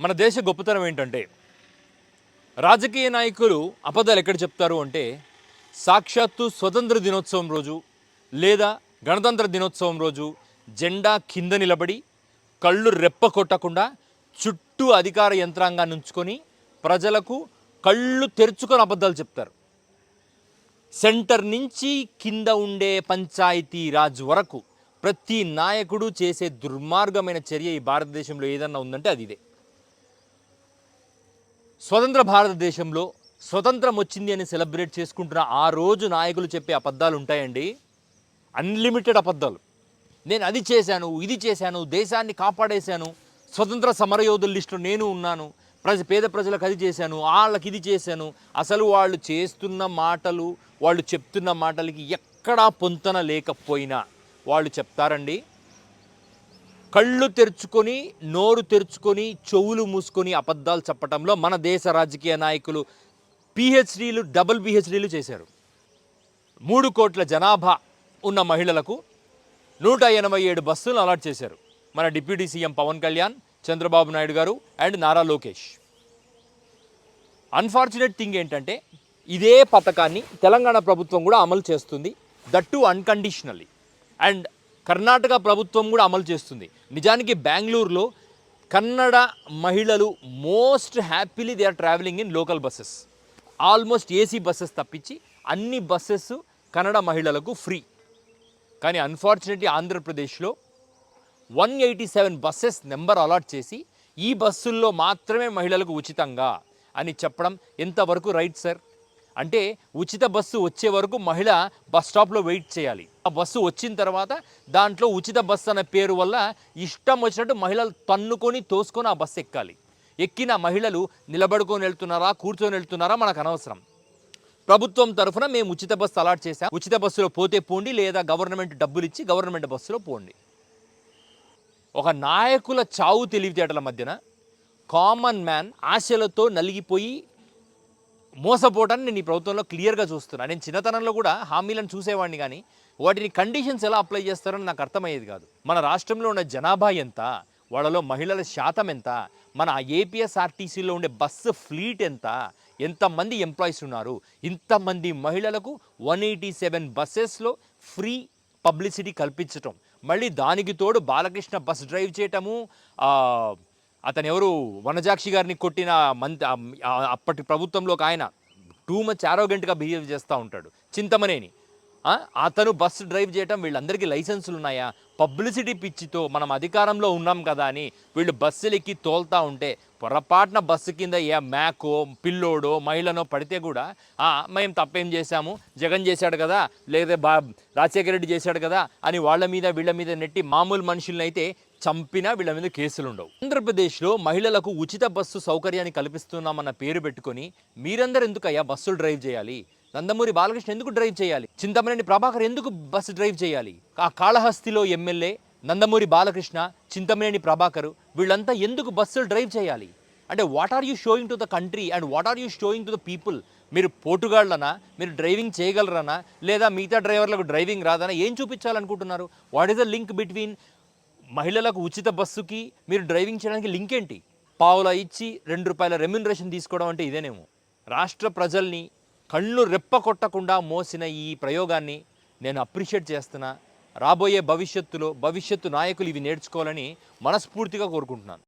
మన దేశ గొప్పతనం ఏంటంటే రాజకీయ నాయకులు అబద్ధాలు ఎక్కడ చెప్తారు అంటే సాక్షాత్తు స్వతంత్ర దినోత్సవం రోజు లేదా గణతంత్ర దినోత్సవం రోజు జెండా కింద నిలబడి కళ్ళు రెప్ప కొట్టకుండా చుట్టూ అధికార యంత్రాంగాన్ని ఉంచుకొని ప్రజలకు కళ్ళు తెరుచుకొని అబద్ధాలు చెప్తారు. సెంటర్ నుంచి కింద ఉండే పంచాయతీ రాజ్ వరకు ప్రతి నాయకుడు చేసే దుర్మార్గమైన చర్య ఈ భారతదేశంలో ఏదన్నా ఉందంటే అది ఇదే. స్వతంత్ర భారతదేశంలో స్వతంత్రం వచ్చింది అని సెలబ్రేట్ చేసుకుంటున్న ఆ రోజు నాయకులు చెప్పే అబద్ధాలు ఉంటాయండి. అన్లిమిటెడ్ అబద్ధాలు. నేను అది చేశాను ఇది చేశాను దేశాన్ని కాపాడేశాను స్వతంత్ర సమరయోధుల లిస్టులో నేను ఉన్నాను ప్రజ పేద ప్రజలకు అది చేశాను వాళ్ళకి ఇది చేశాను. అసలు వాళ్ళు చేస్తున్న మాటలు వాళ్ళు చెప్తున్న మాటలకి ఎక్కడా పొంతన లేకపోయినా వాళ్ళు చెప్తారండి. కళ్ళు తెరుచుకొని నోరు తెరుచుకొని చెవులు మూసుకొని అబద్ధాలు చెప్పడంలో మన దేశ రాజకీయ నాయకులు పిహెచ్డీలు డబుల్ పిహెచ్డీలు చేశారు. మూడు కోట్ల జనాభా ఉన్న మహిళలకు నూట ఎనభై ఏడు బస్సులు అలాట్ చేశారు. మన డిప్యూటీ సీఎం పవన్ కళ్యాణ్ చంద్రబాబు నాయుడు గారు and Nara Lokesh. Unfortunate thing ఏంటంటే ఇదే పథకాన్ని తెలంగాణ ప్రభుత్వం కూడా అమలు చేస్తుంది దట్టు అన్కండిషనల్లీ. అండ్ కర్ణాటక ప్రభుత్వం కూడా అమలు చేస్తుంది. నిజానికి బెంగళూరులో కన్నడ మహిళలు most happily they are travelling in local buses. Almost AC buses తప్పించి అన్ని బస్సెస్ కన్నడ మహిళలకు ఫ్రీ. కానీ అన్ఫార్చునేట్లీ ఆంధ్రప్రదేశ్లో one eighty seven buses number allot చేసి ఈ బస్సుల్లో మాత్రమే మహిళలకు ఉచితంగా అని చెప్పడం ఎంతవరకు రైట్ సార్? అంటే ఉచిత బస్సు వచ్చే వరకు మహిళ బస్ స్టాప్లో వెయిట్ చేయాలి. ఆ బస్సు వచ్చిన తర్వాత దాంట్లో ఉచిత బస్సు అనే పేరు వల్ల ఇష్టం వచ్చినట్టు మహిళలు తన్నుకొని తోసుకొని ఆ బస్సు ఎక్కాలి. ఎక్కిన మహిళలు నిలబడుకొని వెళ్తున్నారా కూర్చొని వెళ్తున్నారా మనకు అనవసరం. ప్రభుత్వం తరఫున మేము ఉచిత బస్సు అలాట్ చేశాం. ఉచిత బస్సులో పోతే పోండి లేదా గవర్నమెంట్ డబ్బులు ఇచ్చి గవర్నమెంట్ బస్సులో పోండి. ఒక నాయకుల చావు తెలివితేటల మధ్యన కామన్ మ్యాన్ ఆశలతో నలిగిపోయి మోసపోవటాన్ని నేను ఈ ప్రభుత్వంలో క్లియర్గా చూస్తున్నాను నేను చిన్నతనంలో కూడా హామీలను చూసేవాడిని కానీ వాటిని కండిషన్స్ ఎలా అప్లై చేస్తారని నాకు అర్థమయ్యేది కాదు. మన రాష్ట్రంలో ఉన్న జనాభా ఎంత? వాళ్ళలో మహిళల శాతం ఎంత? మన ఏపీఎస్ఆర్టీసీలో ఉండే బస్సు ఫ్లీట్ ఎంత? ఎంతమంది ఎంప్లాయీస్ ఉన్నారు? ఇంతమంది మహిళలకు వన్ ఎయిటీ సెవెన్ బస్సెస్లో ఫ్రీ పబ్లిసిటీ కల్పించటం. మళ్ళీ దానికి తోడు బాలకృష్ణ బస్ డ్రైవ్ చేయటము అతను ఎవరు వనజాక్షి గారిని కొట్టిన మంత్ అప్పటి ప్రభుత్వంలో ఒక ఆయన. టూ మచ్ ఆరోగెంట్గా బిహేవ్ చేస్తూ ఉంటాడు. చింతమనేని. అతను బస్సు డ్రైవ్ చేయటం వీళ్ళందరికీ లైసెన్సులు ఉన్నాయా పబ్లిసిటీ పిచ్చితో మనం అధికారంలో ఉన్నాం కదా అని వీళ్ళు బస్సులు ఎక్కి తోలుతా ఉంటే పొరపాటున బస్సు కింద ఏ మ్యాకో పిల్లోడో మహిళనో పడితే కూడా మేము తప్పేం చేశాము? జగన్ చేశాడు కదా? లేదా బా రాజశేఖర రెడ్డి చేశాడు కదా? అని వాళ్ళ మీద వీళ్ళ మీద నెట్టి మామూలు మనుషులను అయితే చంపినా వీళ్ళ మీద కేసులు ఉండవు ఆంధ్రప్రదేశ్లో మహిళలకు ఉచిత బస్సు సౌకర్యాన్ని కల్పిస్తున్నామన్న పేరు పెట్టుకొని మీరందరూ ఎందుకయ్యా బస్సులు డ్రైవ్ చేయాలి? నందమూరి బాలకృష్ణ ఎందుకు డ్రైవ్ చేయాలి? చింతమనేని ప్రభాకర్ ఎందుకు బస్సు డ్రైవ్ చేయాలి? ఆ కాళహస్తిలో ఎమ్మెల్యే నందమూరి బాలకృష్ణ చింతమనేని ప్రభాకర్ వీళ్ళంతా ఎందుకు బస్సులు డ్రైవ్ చేయాలి? అంటే what are you showing to the country and what are you showing to the people మీరు పోటుగాళ్ళనా? మీరు డ్రైవింగ్ చేయగలరనా? లేదా మిగతా డ్రైవర్లకు డ్రైవింగ్ రాదనా? ఏం చూపించాలనుకుంటున్నారు? What is the link between మహిళలకు ఉచిత బస్సుకి మీరు డ్రైవింగ్ చేయడానికి లింక్ ఏంటి పావులా ఇచ్చి రెండు రూపాయల రెమ్యునరేషన్ తీసుకోవడం అంటే ఇదేనేమో. రాష్ట్ర ప్రజల్ని కళ్ళు రెప్ప కొట్టకుండా మోసిన ఈ ప్రయోగాన్ని నేను అప్రిషియేట్ చేస్తున్నా. రాబోయే భవిష్యత్తులో భవిష్యత్తు నాయకులు ఇవి నేర్చుకోవాలని మనస్ఫూర్తిగా కోరుకుంటున్నాను.